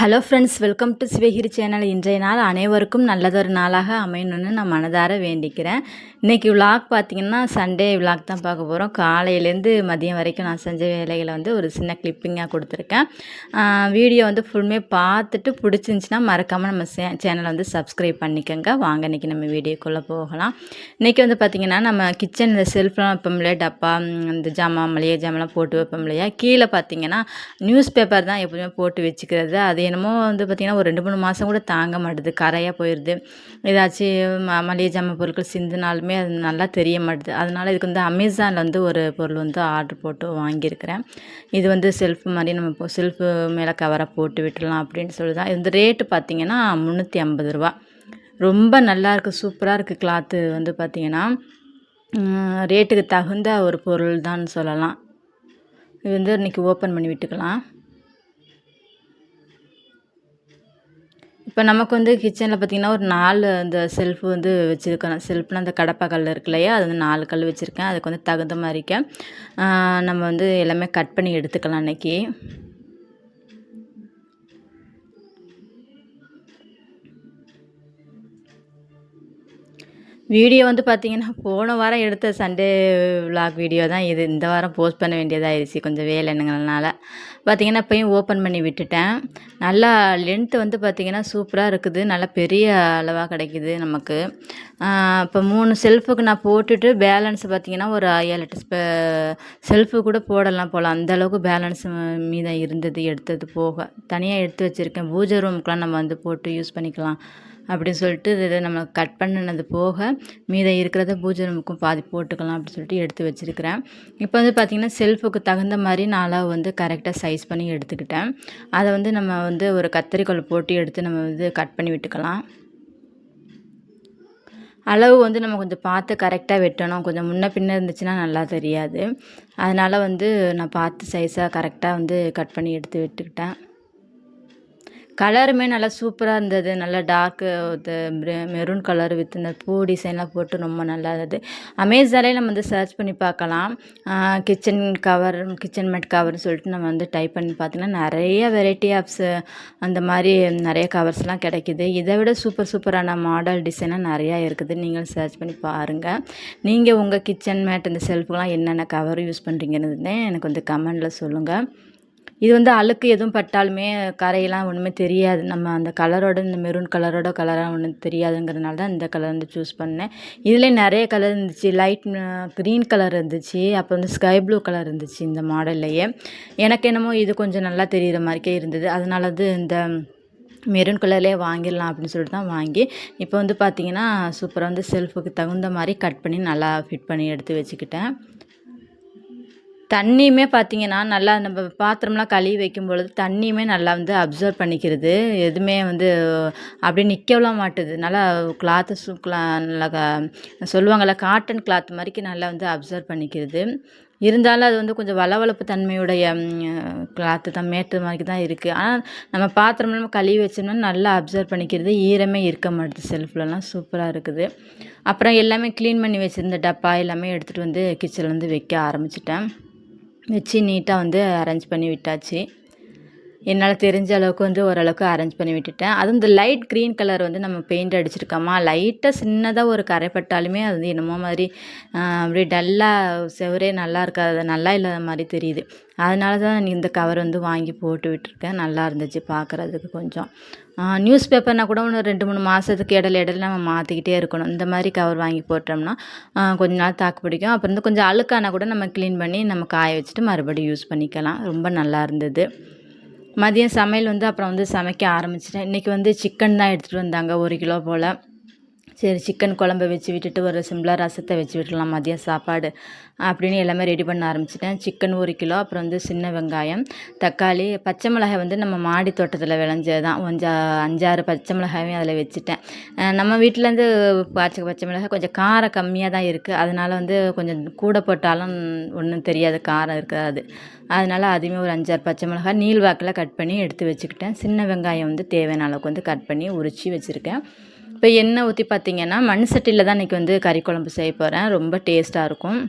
Hello friends welcome to Sivagiri channel இன்றைய நாள் அனைவருக்கும் நல்லதொரு நாளாக அமையணும்னு நான் மனதார வேண்டிக்கிறேன். இன்றைக்கி விலாக் பார்த்திங்கன்னா சண்டே விலாக் தான் பார்க்க போகிறோம் காலையிலேருந்து மதியம் வரைக்கும் நான் செஞ்ச வேலைகளை வந்து ஒரு சின்ன கிளிப்பிங்காக கொடுத்துருக்கேன். வீடியோ வந்து ஃபுல்லுமே பார்த்துட்டு பிடிச்சிருந்துச்சின்னா மறக்காமல் நம்ம சே சேனலை வந்து சப்ஸ்கிரைப் பண்ணிக்கோங்க. வாங்க இன்றைக்கி நம்ம வீடியோக்குள்ளே போகலாம். இன்றைக்கி வந்து பார்த்திங்கன்னா நம்ம கிச்சன் இந்த செல்ஃப்லாம் வைப்போம் இல்லையா? டப்பா இந்த ஜாமான் மளிகை ஜாமான்லாம் போட்டு வைப்போம் இல்லையா? கீழே பார்த்திங்கன்னா நியூஸ் பேப்பர் தான் எப்போதுமே போட்டு வச்சுக்கிறது. அது அது என்னமோ வந்து பார்த்திங்கன்னா ஒரு ரெண்டு மூணு மாதம் கூட தாங்க மாட்டுது கரையாக போயிடுது ஏதாச்சும் ம மளிகை ஜாமான் பொருட்கள் சிந்தினாலுமே அது நல்லா தெரிய மாட்டுது. அதனால் இதுக்கு வந்து அமேசானில் வந்து ஒரு பொருள் வந்து ஆர்டர் போட்டு வாங்கியிருக்கிறேன். இது வந்து செல்ஃப் மாதிரி நம்ம இப்போ செல்ஃபு மேலே கவராக போட்டு விட்டுடலாம் அப்படின்னு சொல்லி தான் இந்த ரேட்டு பார்த்திங்கன்னா முந்நூற்றி ஐம்பது ரூபா. ரொம்ப நல்லா இருக்குது சூப்பராக இருக்குது கிளாத்து வந்து பார்த்திங்கன்னா ரேட்டுக்கு தகுந்த ஒரு பொருள் தான் சொல்லலாம். இது வந்து இன்றைக்கி ஓப்பன் பண்ணி விட்டுக்கலாம். இப்போ நமக்கு வந்து கிச்சனில் பார்த்திங்கன்னா ஒரு நாலு அந்த செல்ஃப் வந்து வச்சுருக்கேன் செல்ஃப்னால் அந்த கடப்பா கல் இருக்கு இல்லையா? அது வந்து நாலு கல் வச்சுருக்கேன். அதுக்கு வந்து தகுந்த மாதிரிக்க நம்ம வந்து எல்லாமே கட் பண்ணி எடுத்துக்கலாம் அன்றைக்கி வீடியோ வந்து பார்த்திங்கன்னா போன வாரம் எடுத்த சண்டே விலாக் வீடியோ தான் இது. இந்த வாரம் போஸ்ட் பண்ண வேண்டியதாகிடுச்சு கொஞ்சம் வேலைனுங்கிறதுனால பார்த்திங்கன்னா இப்போயும் ஓப்பன் பண்ணி விட்டுட்டேன். நல்லா லென்த்து வந்து பார்த்திங்கன்னா சூப்பராக இருக்குது. நல்லா பெரிய அளவாக கிடைக்குது நமக்கு. இப்போ மூணு செல்ஃபுக்கு நான் போட்டுட்டு பேலன்ஸ் பார்த்திங்கன்னா ஒரு ஏழு எட்டு செல்ஃபு கூட போடலாம் போகலாம் அந்தளவுக்கு பேலன்ஸ் மீதம் இருந்தது எடுத்தது போக. தனியாக எடுத்து வச்சுருக்கேன். பூஜை ரூமுக்கெலாம் நம்ம வந்து போட்டு யூஸ் பண்ணிக்கலாம். அப்படின்னு சொல்லிட்டு இதை நம்ம கட் பண்ணினது போக மீதம் இருக்கிறத பூஜை ரூமுக்கும் பாதி போட்டுக்கலாம் அப்படின்னு சொல்லிட்டு எடுத்து வச்சுருக்கிறேன். இப்போ வந்து பார்த்திங்கன்னா செல்ஃபுக்கு தகுந்த மாதிரி நான் அளவு வந்து கரெக்டாக சைஸ் பண்ணி எடுத்துக்கிட்டேன். அதை வந்து நம்ம வந்து ஒரு கத்திரிக்கோள் போட்டு எடுத்து நம்ம வந்து கட் பண்ணி விட்டுக்கலாம். அளவு வந்து நம்ம கொஞ்சம் பார்த்து கரெக்டாக வெட்டணும். கொஞ்சம் முன்ன பின்ன இருந்துச்சுன்னா நல்லா தெரியாது. அதனால் வந்து நான் பார்த்து சைஸாக கரெக்டாக வந்து கட் பண்ணி எடுத்து விட்டுக்கிட்டேன். கலருமே நல்லா சூப்பராக இருந்தது. நல்லா டார்க்கு மெரூன் கலர் வித் இந்த பூ டிசைன்லாம் போட்டு ரொம்ப நல்லா இருந்தது. அமேசாலே நம்ம வந்து சர்ச் பண்ணி பார்க்கலாம். கிச்சன் கவர் கிச்சன் மேட் கவர்னு சொல்லிட்டு நம்ம வந்து டைப் பண்ணி பார்த்தீங்கன்னா நிறைய வெரைட்டி ஆஃப்ஸ் அந்த மாதிரி நிறைய கவர்ஸ்லாம் கிடைக்கிது. இதை விட சூப்பர் சூப்பரான மாடல் டிசைனாக நிறையா இருக்குது. நீங்கள் சர்ச் பண்ணி பாருங்கள் நீங்கள் உங்கள் கிச்சன் மேட் இந்த செல்ஃபுலாம் என்னென்ன கவர் யூஸ் பண்ணுறீங்கன்னு எனக்கு வந்து கமெண்டில் சொல்லுங்கள் இது வந்து அழுக்கு எதுவும் பட்டாலுமே கரையெல்லாம் ஒன்றுமே தெரியாது. நம்ம அந்த கலரோட இந்த மெரூன் கலரோட கலராக ஒன்றும் தெரியாதுங்கிறதுனால தான் இந்த கலர் வந்து சூஸ் பண்ணேன். இதில் நிறைய கலர் இருந்துச்சு. லைட் க்ரீன் கலர் இருந்துச்சு. அப்புறம் வந்து ஸ்கை ப்ளூ கலர் இருந்துச்சு இந்த மாடல்லையே எனக்கு என்னமோ இது கொஞ்சம் நல்லா தெரிகிற மாதிரிக்கே இருந்தது. அதனால வந்து இந்த மெரூன் கலர்லேயே வாங்கிடலாம் அப்படின்னு சொல்லிட்டு தான் வாங்கி இப்போ வந்து பார்த்திங்கன்னா சூப்பராக வந்து செல்ஃபுக்கு தகுந்த மாதிரி கட் பண்ணி நல்லா ஃபிட் பண்ணி எடுத்து வச்சுக்கிட்டேன். தண்ணியுமே பார்த்திங்கன்னா நல்லா நம்ம பாத்திரம்லாம் கழுவி வைக்கும் பொழுது தண்ணியுமே நல்லா வந்து அப்சர்வ் பண்ணிக்கிறது. எதுவுமே வந்து அப்படியே நிற்கவும் மாட்டுது. நல்லா கிளாத்து சு நல்லா சொல்லுவாங்கள்ல காட்டன் கிளாத் மாதிரிக்கு நல்லா வந்து அப்சர்வ் பண்ணிக்கிறது. இருந்தாலும் அது வந்து கொஞ்சம் வளவளப்பு தன்மையுடைய கிளாத்து தான் மேட்டு மாதிரி தான் இருக்குது ஆனால் நம்ம பாத்திரம் நம்ம கழுவி வச்சோம்னா நல்லா அப்சர்வ் பண்ணிக்கிறது. ஈரமே இருக்க மாட்டுது. செல்ஃப்லலாம் சூப்பராக இருக்குது. அப்புறம் எல்லாமே க்ளீன் பண்ணி வச்சுருந்த டப்பா எல்லாமே எடுத்துகிட்டு வந்து கிச்சனில் வந்து வைக்க ஆரம்பிச்சிட்டேன். வச்சு நீட்டாக வந்து அரேஞ்ச் பண்ணி விட்டாச்சு. என்னால் தெரிஞ்ச அளவுக்கு வந்து ஓரளவுக்கு அரேஞ்ச் பண்ணி விட்டுட்டேன். அதுவும் இந்த லைட் க்ரீன் கலர் வந்து நம்ம பெயிண்ட் அடிச்சிருக்கோமா? லைட்டாக சின்னதாக ஒரு கரைப்பட்டாலுமே அது வந்து என்னமோ மாதிரி அப்படியே டல்லாக செவரே நல்லா இருக்காது. நல்லா இல்லாத மாதிரி தெரியுது. அதனால தான் இந்த கவர் வந்து வாங்கி போட்டு விட்டுருக்கேன். நல்லா இருந்துச்சு பார்க்குறதுக்கு கொஞ்சம். நியூஸ் பேப்பர்னால் கூட ஒன்று ரெண்டு மூணு மாதத்துக்கு இடையில இடையில நம்ம மாற்றிக்கிட்டே இருக்கணும். இந்த மாதிரி கவர் வாங்கி போட்டோம்னா கொஞ்ச நாள் தாக்கு பிடிக்கும். அப்புறம் வந்து கொஞ்சம் அழுக்கானா கூட நம்ம க்ளீன் பண்ணி நம்ம காய வச்சுட்டு மறுபடியும் யூஸ் பண்ணிக்கலாம். ரொம்ப நல்லா இருந்தது. மதியம் சமையல் வந்து அப்புறம் வந்து சமைக்க ஆரம்பிச்சிட்டேன். இன்றைக்கி வந்து சிக்கன் தான் எடுத்துகிட்டு வந்தாங்க ஒரு கிலோ போல். சரி சிக்கன் குழம்பு வச்சு விட்டுட்டு ஒரு சிம்பிளாக ரசத்தை வச்சு விட்டுலாம் மதியம் சாப்பாடு. அப்படின்னு எல்லாமே ரெடி பண்ண ஆரம்பிச்சிட்டேன். சிக்கன் ஒரு கிலோ அப்புறம் வந்து சின்ன வெங்காயம் தக்காளி பச்சை மிளகாய் வந்து நம்ம மாடி தோட்டத்தில் விளைஞ்சது தான் கொஞ்சம் அஞ்சாறு பச்சை மிளகாயும் அதில் வச்சுட்டேன். நம்ம வீட்டிலேருந்து பாய்ச்ச பச்சை மிளகாய் கொஞ்சம் காரம் கம்மியாக தான் இருக்குது அதனால் வந்து கொஞ்சம் கூட போட்டாலும் ஒன்றும் தெரியாது காரம் இருக்காது. அதனால் அதுவுமே ஒரு அஞ்சாறு பச்சை மிளகாய் நீள் வாக்கில் கட் பண்ணி எடுத்து வச்சுக்கிட்டேன். சின்ன வெங்காயம் வந்து தேவையான அளவுக்கு வந்து கட் பண்ணி உரித்து வச்சுருக்கேன். இப்போ எண்ணெய் ஊற்றி பார்த்திங்கன்னா மண் சட்டியில் தான் இன்றைக்கி வந்து கறி குழம்பு செய்ய போகிறேன் ரொம்ப டேஸ்ட்டாக இருக்கும்.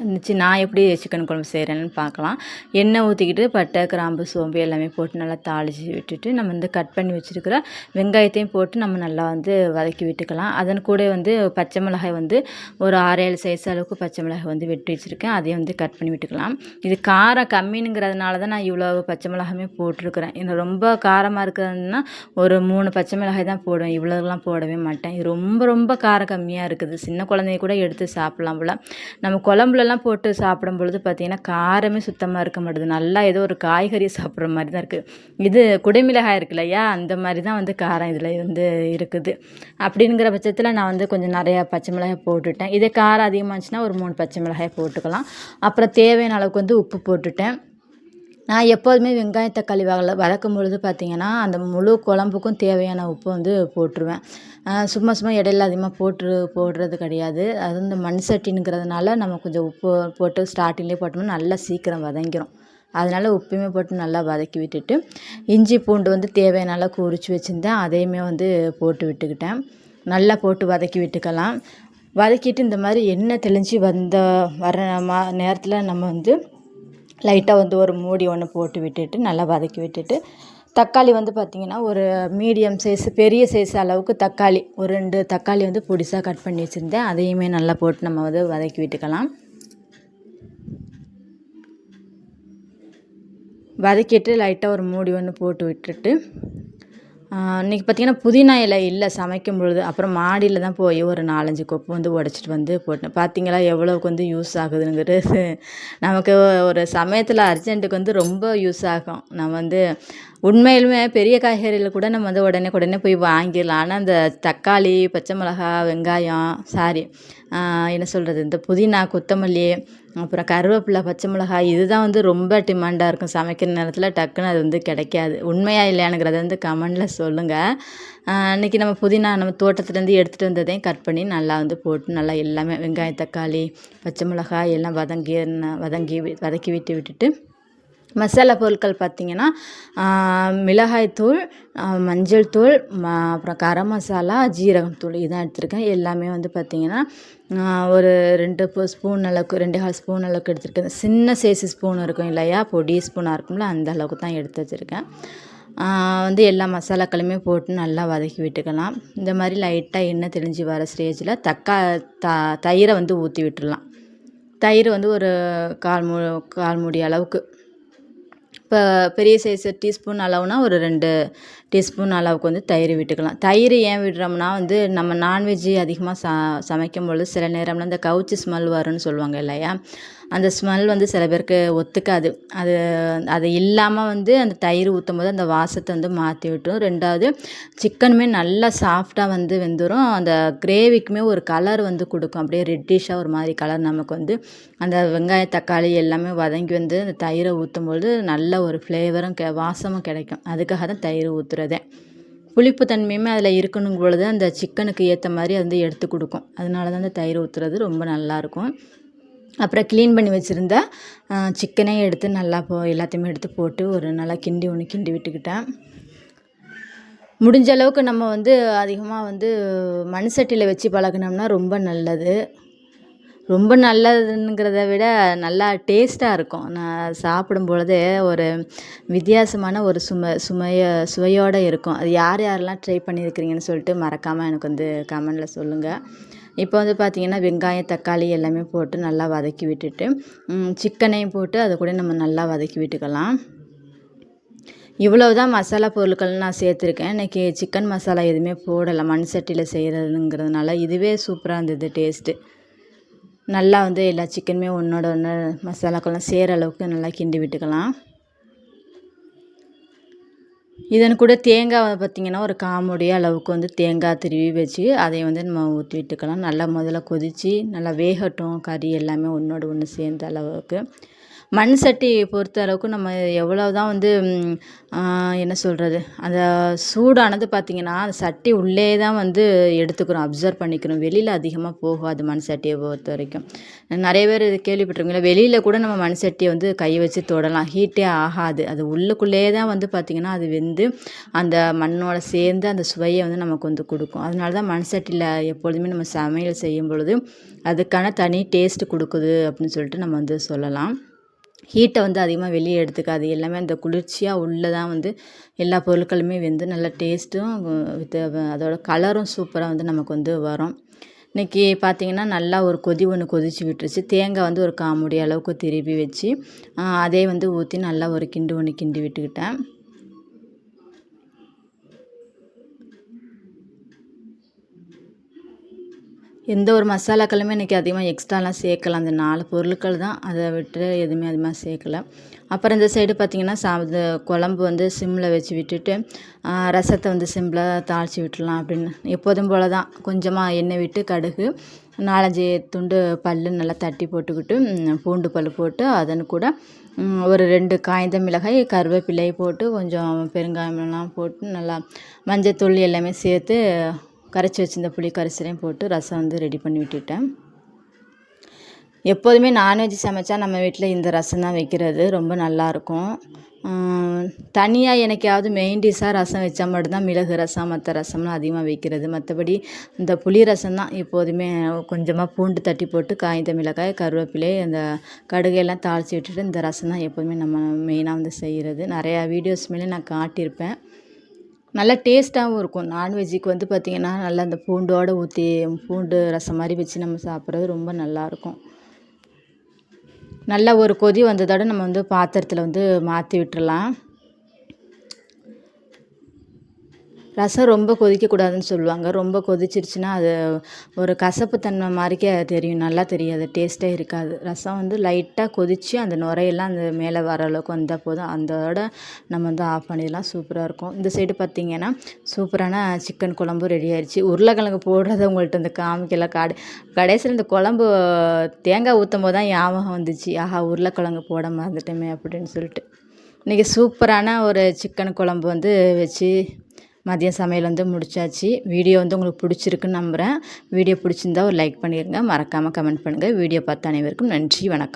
இருந்துச்சு நான் எப்படி சிக்கன் குழம்பு செய்கிறேன்னு பார்க்கலாம். எண்ணெய் ஊற்றிக்கிட்டு பட்டை கிராம்பு சோம்பு எல்லாமே போட்டு நல்லா தாளித்து விட்டுட்டு நம்ம வந்து கட் பண்ணி வச்சுருக்கிற வெங்காயத்தையும் போட்டு நம்ம நல்லா வந்து வதக்கி விட்டுக்கலாம். அதன் கூட வந்து பச்சை மிளகாய் வந்து ஒரு ஆறு ஏழு சைஸ் அளவுக்கு பச்சை மிளகாய் வந்து வெட்டி வச்சுருக்கேன். அதையும் வந்து கட் பண்ணி விட்டுக்கலாம். இது காரம் கம்மினுங்கிறதுனால தான் நான் இவ்வளோ பச்சை மிளகாயுமே போட்டிருக்கிறேன். இது ரொம்ப காரமாக இருக்கிறதுனா ஒரு மூணு பச்சை மிளகாய் தான் போடுவேன். இவ்வளோலாம் போடவே மாட்டேன். இது ரொம்ப ரொம்ப காரம் கம்மியாக இருக்குது. சின்ன குழந்தைய கூட எடுத்து சாப்பிட்லாம் போல். நம்ம குழம்பு எல்லாம் போட்டு சாப்பிடும் பொழுது பார்த்திங்கன்னா காரமே சுத்தமாக இருக்க மாட்டுது. நல்லா ஏதோ ஒரு காய்கறி சாப்பிட்ற மாதிரி தான் இருக்குது இது குடைமிளகாய் இருக்கு இல்லையா அந்த மாதிரி தான் வந்து காரம் இதில் வந்து இருக்குது. அப்படிங்கிற பட்சத்தில் நான் வந்து கொஞ்சம் நிறையா பச்சை மிளகாய் போட்டுட்டேன். இதே காரம் அதிகமாக இருந்துச்சுன்னா ஒரு மூணு பச்சை மிளகாய் போட்டுக்கலாம். அப்புறம் தேவையான அளவுக்கு வந்து உப்பு போட்டுட்டேன். நான் எப்போதுமே வெங்காயம் தக்காளி வகல வதக்கும் பொழுது பார்த்திங்கன்னா அந்த முழு குழம்புக்கும் தேவையான உப்பு வந்து போட்டுருவேன். சும்மா சும்மா இடையில அதிகமாக போட்டு போடுறது கிடையாது. அது இந்த மண் சட்டினுங்கிறதுனால நம்ம கொஞ்சம் உப்பு போட்டு ஸ்டார்டிங்லேயே போட்டோம்னா நல்லா சீக்கிரம் வதங்கிடும் அதனால் உப்பையுமே போட்டு நல்லா வதக்கி விட்டுட்டு இஞ்சி பூண்டு வந்து தேவையான அளவுக்கு உரித்து வச்சுருந்தேன். அதையுமே வந்து போட்டு விட்டுக்கிட்டேன். நல்லா போட்டு வதக்கி விட்டுக்கலாம். வதக்கிட்டு இந்த மாதிரி எண்ணெய் தெளிஞ்சு வந்த வர மா நேரத்தில் நம்ம வந்து லைட்டாக வந்து ஒரு மூடி ஒன்று போட்டு விட்டுட்டு நல்லா வதக்கி விட்டுட்டு தக்காளி வந்து பார்த்திங்கன்னா ஒரு மீடியம் சைஸ் பெரிய சைஸ் அளவுக்கு தக்காளி ஒரு ரெண்டு தக்காளி வந்து பொடிசாக கட் பண்ணி வச்சுருந்தேன். அதையுமே நல்லா போட்டு நம்ம வந்து வதக்கி விட்டுக்கலாம். வதக்கிட்டு லைட்டாக ஒரு மூடி ஒன்று போட்டு விட்டுட்டு இன்றைக்கி பார்த்திங்கன்னா புதினா இலை இல்லை சமைக்கும் பொழுது அப்புறம் மாடியில் தான் போய் ஒரு நாலஞ்சு கொப்பு வந்து உடச்சிட்டு வந்து போட்டேன். பார்த்தீங்களா எவ்வளோக்கு வந்து யூஸ் ஆகுதுங்கிறது நமக்கு ஒரு சமயத்தில் அர்ஜென்ட்டுக்கு வந்து ரொம்ப யூஸ் ஆகும். நம்ம வந்து உண்மையிலுமே பெரிய காய்கறியில் கூட நம்ம வந்து உடனே உடனே போய் வாங்கிடலாம். ஆனால் இந்த தக்காளி பச்சை மிளகா வெங்காயம் சாரி என்ன சொல்கிறது இந்த புதினா கொத்தமல்லி அப்புறம் கருவேப்பிலை பச்சை மிளகாய் இதுதான் வந்து ரொம்ப டிமாண்டாக இருக்கும். சமைக்கிற நேரத்தில் டக்குன்னு அது வந்து கிடைக்காது. உண்மையாக இல்லையானுங்கிறத வந்து கமெண்டில் சொல்லுங்கள் இன்றைக்கி நம்ம புதினா நம்ம தோட்டத்துலேருந்து எடுத்துகிட்டு வந்ததையும் கட் பண்ணி நல்லா வந்து போட்டு நல்லா எல்லாமே வெங்காயம் தக்காளி பச்சை மிளகாய் எல்லாம் வதங்கி வதங்கி வதக்கி விட்டு விட்டுட்டு மசாலா பொருட்கள் பார்த்திங்கன்னா மிளகாய்த்தூள் மஞ்சள் தூள் ம அப்புறம் கரம் மசாலா ஜீரகம் தூள் இதான் எடுத்திருக்கேன். எல்லாமே வந்து பார்த்திங்கன்னா ஒரு ரெண்டு ஸ்பூன் அளவுக்கு ரெண்டு கால் ஸ்பூன் அளவுக்கு எடுத்திருக்கேன். சின்ன சைஸ் ஸ்பூன் இருக்கும் இல்லையா? பொடி ஸ்பூனாக இருக்கும்ல அந்த அளவுக்கு தான் எடுத்து வச்சுருக்கேன். வந்து எல்லா மசாலாக்களுமே போட்டு நல்லா வதக்கி விட்டுக்கலாம். இந்த மாதிரி லைட்டாக எண்ணெய் தெளிஞ்சு வர ஸ்டேஜில் தக்கா த தயிரை வந்து ஊற்றி விட்டுடலாம் தயிர் வந்து ஒரு கால் மூ கால் மூடி அளவுக்கு இப்போ பெரிய சைஸ் டீஸ்பூன் அளவுனா ஒரு ரெண்டு டீஸ்பூன் அளவுக்கு வந்து தயிர் விட்டுக்கலாம். தயிர் ஏன் விடுறோம்னா வந்து நம்ம நான்வெஜ் அதிகமாக ச சமைக்கும் பொழுது சில நேரம்லாம் இந்த கவுச்சி ஸ்மெல் வரும்னு சொல்லுவாங்க இல்லையா? அந்த ஸ்மெல் வந்து சில பேருக்கு ஒத்துக்காது. அது அது இல்லாமல் வந்து அந்த தயிர் ஊற்றும் போது அந்த வாசத்தை வந்து மாற்றி விட்டுரும் ரெண்டாவது சிக்கனுமே நல்லா சாஃப்டாக வந்து வெந்துடும் அந்த கிரேவிக்குமே ஒரு கலர் வந்து கொடுக்கும். அப்படியே ரெட்டிஷாக ஒரு மாதிரி கலர் நமக்கு வந்து அந்த வெங்காயம் தக்காளி எல்லாமே வதங்கி வந்து அந்த தயிரை ஊற்றும்பொழுது நல்ல ஒரு ஃப்ளேவரும் கெ வாசமும் கிடைக்கும். அதுக்காக தான் தயிர் ஊற்றுறதே புளிப்பு தன்மையுமே அதில் இருக்கணும் பொழுது அந்த சிக்கனுக்கு ஏற்ற மாதிரி அது வந்து எடுத்து கொடுக்கும். அதனால தான் அந்த தயிர் ஊற்றுறது ரொம்ப நல்லாயிருக்கும் அப்புறம் க்ளீன் பண்ணி வச்சுருந்த சிக்கனே எடுத்து நல்லா போ எல்லாத்தையுமே எடுத்து போட்டு ஒரு நல்லா கிண்டி ஒன்று கிண்டி விட்டுக்கிட்டேன். முடிஞ்ச அளவுக்கு நம்ம வந்து அதிகமாக வந்து மண் சட்டியில் வச்சு பழகினோம்னா ரொம்ப நல்லது. ரொம்ப நல்லதுங்கிறத விட நல்லா டேஸ்ட்டாக இருக்கும். நான் சாப்பிடும் பொழுது ஒரு வித்தியாசமான ஒரு சும சுமைய சுவையோடு இருக்கும். அது யார் யாரெல்லாம் ட்ரை பண்ணியிருக்கிறீங்கன்னு சொல்லிட்டு மறக்காமல் எனக்கு வந்து கமெண்டில் சொல்லுங்கள் இப்போ வந்து பார்த்திங்கன்னா வெங்காயம் தக்காளி எல்லாமே போட்டு நல்லா வதக்கி விட்டுட்டு சிக்கனையும் போட்டு அதை கூட நம்ம நல்லா வதக்கி விட்டுக்கலாம். இவ்வளவு தான் மசாலா பொருட்கள் நான் சேர்த்துருக்கேன். இன்றைக்கி சிக்கன் மசாலா எதுவுமே போடலை. மண் சட்டியில் செய்கிறதுங்கிறதுனால இதுவே சூப்பராக இருந்தது டேஸ்ட்டு நல்லா வந்து எல்லா சிக்கனுமே ஒன்றோட ஒன்று மசாலாக்கெல்லாம் சேர அளவுக்கு நல்லா கிண்டி விட்டுக்கலாம். இதன் கூட தேங்காய் பார்த்திங்கன்னா ஒரு காமுடைய அளவுக்கு வந்து தேங்காய் திருவி வச்சு அதை வந்து நம்ம ஊற்றி விட்டுக்கலாம். நல்லா முதல்ல கொதித்து நல்லா வேகட்டும் கறி எல்லாமே ஒன்றோடு ஒன்று சேர்ந்த அளவுக்கு. மண் சட்டி பொறுத்த அளவுக்கு நம்ம எவ்வளோ தான் வந்து என்ன சொல்கிறது அந்த சூடானது பார்த்திங்கன்னா அந்த சட்டி உள்ளே தான் வந்து எடுத்துக்கிறோம் அப்சர்வ் பண்ணிக்கிறோம். வெளியில் அதிகமாக போகாது மண் சட்டியை பொறுத்த வரைக்கும். நிறைய பேர் இது கேள்விப்பட்டிருக்கீங்களா? வெளியில் கூட நம்ம மண் சட்டியை வந்து கை வச்சு தொடலாம். ஹீட்டே ஆகாது. அது உள்ளுக்குள்ளேயே தான் வந்து பார்த்திங்கன்னா அது வெந்து அந்த மண்ணோட சேர்ந்து அந்த சுவையை வந்து நமக்கு வந்து கொடுக்கும். அதனால தான் மண் சட்டியில் எப்பொழுதுமே நம்ம சமையல் செய்யும் பொழுது அதுக்கான தனி டேஸ்ட்டு கொடுக்குது அப்படின்னு சொல்லிட்டு நம்ம வந்து சொல்லலாம். ஹீட்டை வந்து அதிகமாக வெளியே எடுத்துக்காது. எல்லாமே அந்த குளிர்ச்சியாக உள்ளே தான் வந்து எல்லா பொருட்களுமே வெந்து நல்ல டேஸ்ட்டும் வித் அதோட கலரும் சூப்பராக வந்து நமக்கு வந்து வரும். இன்றைக்கி பார்த்திங்கன்னா நல்லா ஒரு கொதி ஒன்று கொதித்து விட்டுருச்சு. தேங்காய் வந்து ஒரு காமுடி அளவுக்கு திருப்பி வச்சு அதே வந்து ஊற்றி நல்லா ஒரு கிண்டு ஒன்று கிண்டி விட்டுக்கிட்டேன். எந்த ஒரு மசாலாக்களுமே இன்றைக்கி அதிகமாக எக்ஸ்ட்ராலாம் சேர்க்கலாம் அந்த நாலு பொருட்கள் தான். அதை விட்டு எதுவுமே அதிகமாக சேர்க்கல. அப்புறம் இந்த சைடு பார்த்திங்கன்னா சா குழம்பு வந்து சிம்மில் வச்சு விட்டுட்டு ரசத்தை வந்து சிம்மில் தாளித்து விட்டுலாம் அப்படின்னு. எப்போதும் போல் தான் கொஞ்சமாக எண்ணெய் விட்டு கடுகு நாலஞ்சு துண்டு பல் நல்லா தட்டி போட்டுக்கிட்டு பூண்டு பல் போட்டு அதன் கூட ஒரு ரெண்டு காய்ந்த மிளகாய் கருவேப்பிலை போட்டு கொஞ்சம் பெருங்காயம்லாம் போட்டு நல்லா மஞ்சத்தூள் எல்லாமே சேர்த்து கரைச்சி வச்சுருந்த புளி கரைசலையும் போட்டு ரசம் வந்து ரெடி பண்ணி விட்டுட்டேன். எப்போதுமே நான்வெஜ் சமைச்சா நம்ம வீட்டில் இந்த ரசம் தான் வைக்கிறது ரொம்ப நல்லாயிருக்கும் தனியாக எனக்காவது மெயின் டிஷ்ஷாக ரசம் வச்சா மட்டும்தான் மிளகு ரசம் மற்ற ரசம்லாம் அதிகமாக வைக்கிறது. மற்றபடி இந்த புளி ரசம் தான் எப்போதுமே கொஞ்சமாக பூண்டு தட்டி போட்டு காய்ந்த மிளகாய் கருவேப்பிலை அந்த கடுகையெல்லாம் தாளித்து விட்டுட்டு இந்த ரசம் தான் எப்போதுமே நம்ம மெயினாக வந்து செய்கிறது நிறையா வீடியோஸ் மேலே நான் காட்டியிருப்பேன். நல்லா டேஸ்ட்டாகவும் இருக்கும். நான்வெஜ்ஜுக்கு வந்து பார்த்திங்கன்னா நல்லா அந்த பூண்டோடு ஊற்றி பூண்டு ரசம் மாதிரி வச்சு நம்ம சாப்பிட்றது ரொம்ப நல்லாயிருக்கும் நல்லா ஒரு கொதி வந்ததோட நம்ம வந்து பாத்திரத்தில் வந்து மாற்றி விட்டுறலாம். ரசம் ரொம்ப கொதிக்கக்கூடாதுன்னு சொல்லுவாங்க. ரொம்ப கொதிச்சிருச்சுன்னா அது ஒரு கசப்பு தன்மை மாதிரிக்கே தெரியும். நல்லா தெரியாது. டேஸ்ட்டே இருக்காது. ரசம் வந்து லைட்டாக கொதித்து அந்த நுரையெல்லாம் அந்த மேலே வர அளவுக்கு வந்தால் போதும். அதோட நம்ம வந்து ஆஃப் பண்ணிடலாம். சூப்பராக இருக்கும். இந்த சைடு பார்த்திங்கன்னா சூப்பரான சிக்கன் குழம்பு ரெடி ஆயிடுச்சு உருளைக்கிழங்கு போடுறத உங்கள்கிட்ட இந்த காமிக்கல. காடு கடைசியில் இந்த குழம்பு தேங்காய் ஊற்றும் போது தான் ஞாபகம் வந்துச்சு. ஆஹா உருளைக்கிழங்கு போட மறந்துட்டோமே அப்படின்னு சொல்லிட்டு. இன்றைக்கி சூப்பரான ஒரு சிக்கன் குழம்பு வந்து வச்சு மதியம் சமையல் வந்து முடிச்சாச்சு. வீடியோ வந்து உங்களுக்கு பிடிச்சிருக்குன்னு நம்புகிறேன் வீடியோ பிடிச்சிருந்தா ஒரு லைக் பண்ணிடுங்க மறக்காமல் கமெண்ட் பண்ணுங்கள் வீடியோ பார்த்த அனைவருக்கும் நன்றி. வணக்கம்.